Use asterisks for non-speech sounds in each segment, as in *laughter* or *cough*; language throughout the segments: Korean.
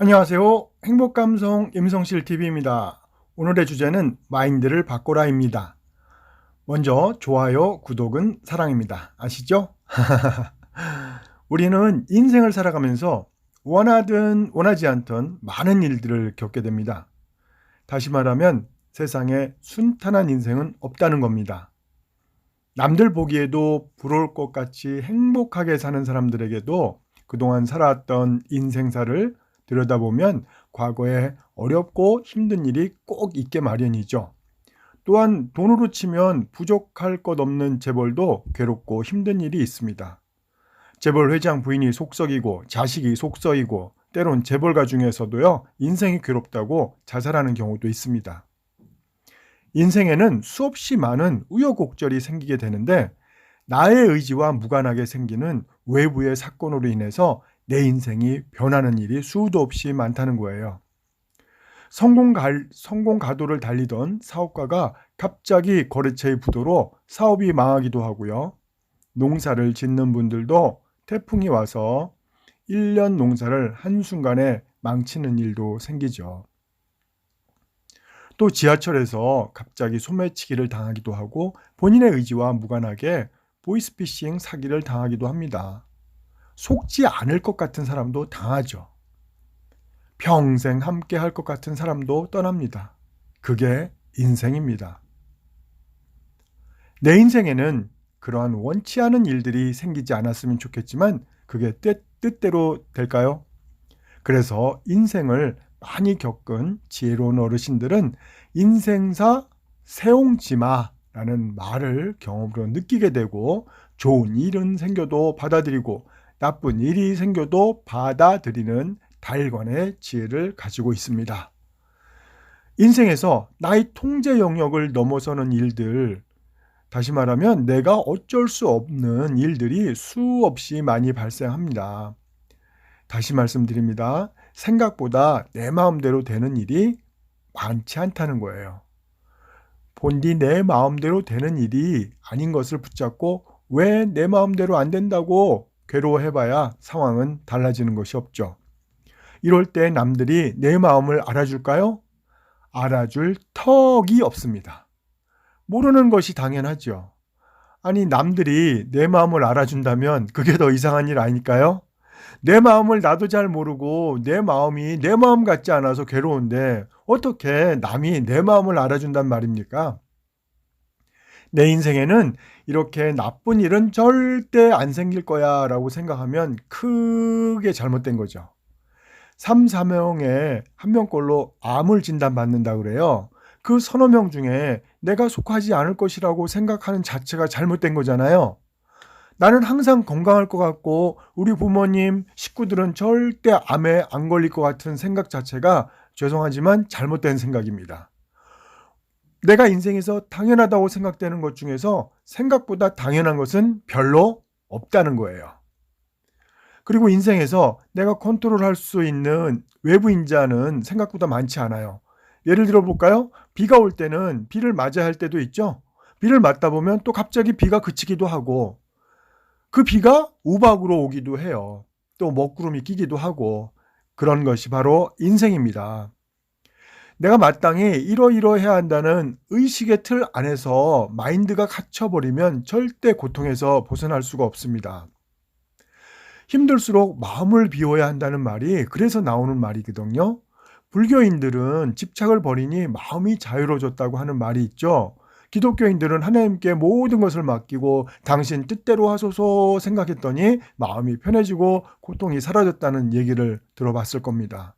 안녕하세요. 행복감성 임성실 TV입니다. 오늘의 주제는 마인드를 바꿔라입니다. 먼저 좋아요, 구독은 사랑입니다. 아시죠? *laughs* 우리는 인생을 살아가면서 원하든 원하지 않던 많은 일들을 겪게 됩니다. 다시 말하면 세상에 순탄한 인생은 없다는 겁니다. 남들 보기에도 부러울 것 같이 행복하게 사는 사람들에게도 그동안 살아왔던 인생사를 들여다보면 과거에 어렵고 힘든 일이 꼭 있게 마련이죠. 또한 돈으로 치면 부족할 것 없는 재벌도 괴롭고 힘든 일이 있습니다. 재벌 회장 부인이 속썩이고 자식이 속썩이고 때론 재벌가 중에서도요 인생이 괴롭다고 자살하는 경우도 있습니다. 인생에는 수없이 많은 우여곡절이 생기게 되는데 나의 의지와 무관하게 생기는 외부의 사건으로 인해서 내 인생이 변하는 일이 수도 없이 많다는 거예요. 성공, 가, 성공 가도를 달리던 사업가가 갑자기 거래처의 부도로 사업이 망하기도 하고요. 농사를 짓는 분들도 태풍이 와서 1년 농사를 한순간에 망치는 일도 생기죠. 또 지하철에서 갑자기 소매치기를 당하기도 하고 본인의 의지와 무관하게 보이스피싱 사기를 당하기도 합니다. 속지 않을 것 같은 사람도 당하죠. 평생 함께 할 것 같은 사람도 떠납니다. 그게 인생입니다. 내 인생에는 그러한 원치 않은 일들이 생기지 않았으면 좋겠지만 그게 뜻, 뜻대로 될까요? 그래서 인생을 많이 겪은 지혜로운 어르신들은 인생사 세옹지마라는 말을 경험으로 느끼게 되고 좋은 일은 생겨도 받아들이고 나쁜 일이 생겨도 받아들이는 달관의 지혜를 가지고 있습니다. 인생에서 나의 통제 영역을 넘어서는 일들, 다시 말하면 내가 어쩔 수 없는 일들이 수없이 많이 발생합니다. 다시 말씀드립니다. 생각보다 내 마음대로 되는 일이 많지 않다는 거예요. 본디 내 마음대로 되는 일이 아닌 것을 붙잡고 왜 내 마음대로 안 된다고 괴로워해봐야 상황은 달라지는 것이 없죠. 이럴 때 남들이 내 마음을 알아줄까요? 알아줄 턱이 없습니다. 모르는 것이 당연하죠. 아니, 남들이 내 마음을 알아준다면 그게 더 이상한 일 아닐까요? 내 마음을 나도 잘 모르고 내 마음이 내 마음 같지 않아서 괴로운데 어떻게 남이 내 마음을 알아준단 말입니까? 내 인생에는 이렇게 나쁜 일은 절대 안 생길 거야 라고 생각하면 크게 잘못된 거죠. 3, 4명에 한 명꼴로 암을 진단받는다 그래요. 그 서너 명 중에 내가 속하지 않을 것이라고 생각하는 자체가 잘못된 거잖아요. 나는 항상 건강할 것 같고 우리 부모님, 식구들은 절대 암에 안 걸릴 것 같은 생각 자체가 죄송하지만 잘못된 생각입니다. 내가 인생에서 당연하다고 생각되는 것 중에서 생각보다 당연한 것은 별로 없다는 거예요. 그리고 인생에서 내가 컨트롤할 수 있는 외부 인자는 생각보다 많지 않아요. 예를 들어 볼까요? 비가 올 때는 비를 맞아야 할 때도 있죠. 비를 맞다 보면 또 갑자기 비가 그치기도 하고 그 비가 우박으로 오기도 해요. 또 먹구름이 끼기도 하고 그런 것이 바로 인생입니다. 내가 마땅히 이러이러해야 한다는 의식의 틀 안에서 마인드가 갇혀버리면 절대 고통에서 벗어날 수가 없습니다. 힘들수록 마음을 비워야 한다는 말이 그래서 나오는 말이거든요. 불교인들은 집착을 버리니 마음이 자유로워졌다고 하는 말이 있죠. 기독교인들은 하나님께 모든 것을 맡기고 당신 뜻대로 하소서 생각했더니 마음이 편해지고 고통이 사라졌다는 얘기를 들어봤을 겁니다.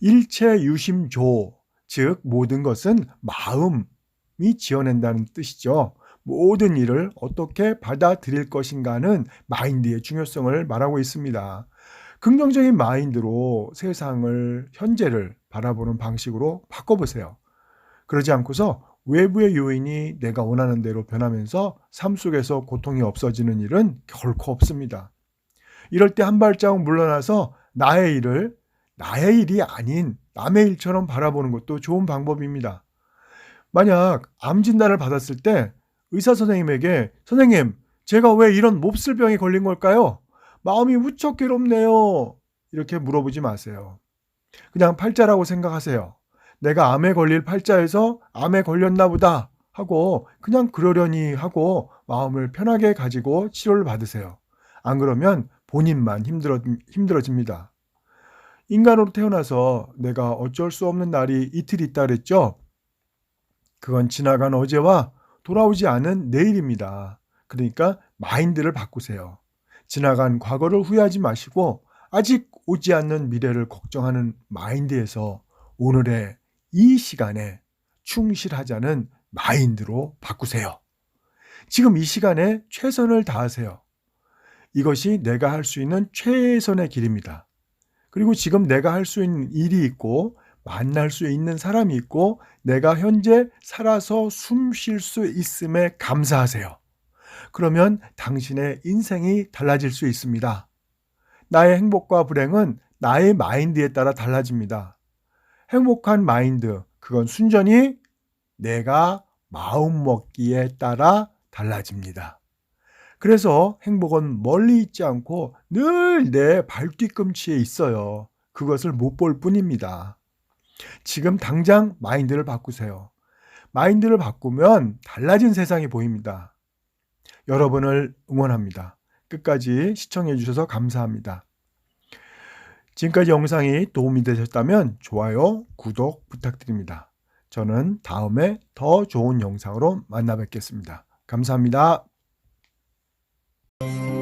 일체 유심조, 즉 모든 것은 마음이 지어낸다는 뜻이죠. 모든 일을 어떻게 받아들일 것인가는 마인드의 중요성을 말하고 있습니다. 긍정적인 마인드로 세상을, 현재를 바라보는 방식으로 바꿔보세요. 그러지 않고서 외부의 요인이 내가 원하는 대로 변하면서 삶 속에서 고통이 없어지는 일은 결코 없습니다. 이럴 때 한 발자국 물러나서 나의 일을 나의 일이 아닌 남의 일처럼 바라보는 것도 좋은 방법입니다. 만약 암 진단을 받았을 때 의사 선생님에게 선생님, 제가 왜 이런 몹쓸 병에 걸린 걸까요? 마음이 무척 괴롭네요. 이렇게 물어보지 마세요. 그냥 팔자라고 생각하세요. 내가 암에 걸릴 팔자에서 암에 걸렸나 보다 하고 그냥 그러려니 하고 마음을 편하게 가지고 치료를 받으세요. 안 그러면 본인만 힘들어, 힘들어집니다. 인간으로 태어나서 내가 어쩔 수 없는 날이 이틀 있다 그랬죠? 그건 지나간 어제와 돌아오지 않은 내일입니다. 그러니까 마인드를 바꾸세요. 지나간 과거를 후회하지 마시고 아직 오지 않는 미래를 걱정하는 마인드에서 오늘의 이 시간에 충실하자는 마인드로 바꾸세요. 지금 이 시간에 최선을 다하세요. 이것이 내가 할 수 있는 최선의 길입니다. 그리고 지금 내가 할 수 있는 일이 있고 만날 수 있는 사람이 있고 내가 현재 살아서 숨 쉴 수 있음에 감사하세요. 그러면 당신의 인생이 달라질 수 있습니다. 나의 행복과 불행은 나의 마인드에 따라 달라집니다. 행복한 마인드, 그건 순전히 내가 마음 먹기에 따라 달라집니다. 그래서 행복은 멀리 있지 않고 늘 내 발뒤꿈치에 있어요. 그것을 못 볼 뿐입니다. 지금 당장 마인드를 바꾸세요. 마인드를 바꾸면 달라진 세상이 보입니다. 여러분을 응원합니다. 끝까지 시청해 주셔서 감사합니다. 지금까지 영상이 도움이 되셨다면 좋아요, 구독 부탁드립니다. 저는 다음에 더 좋은 영상으로 만나 뵙겠습니다. 감사합니다. Thank you.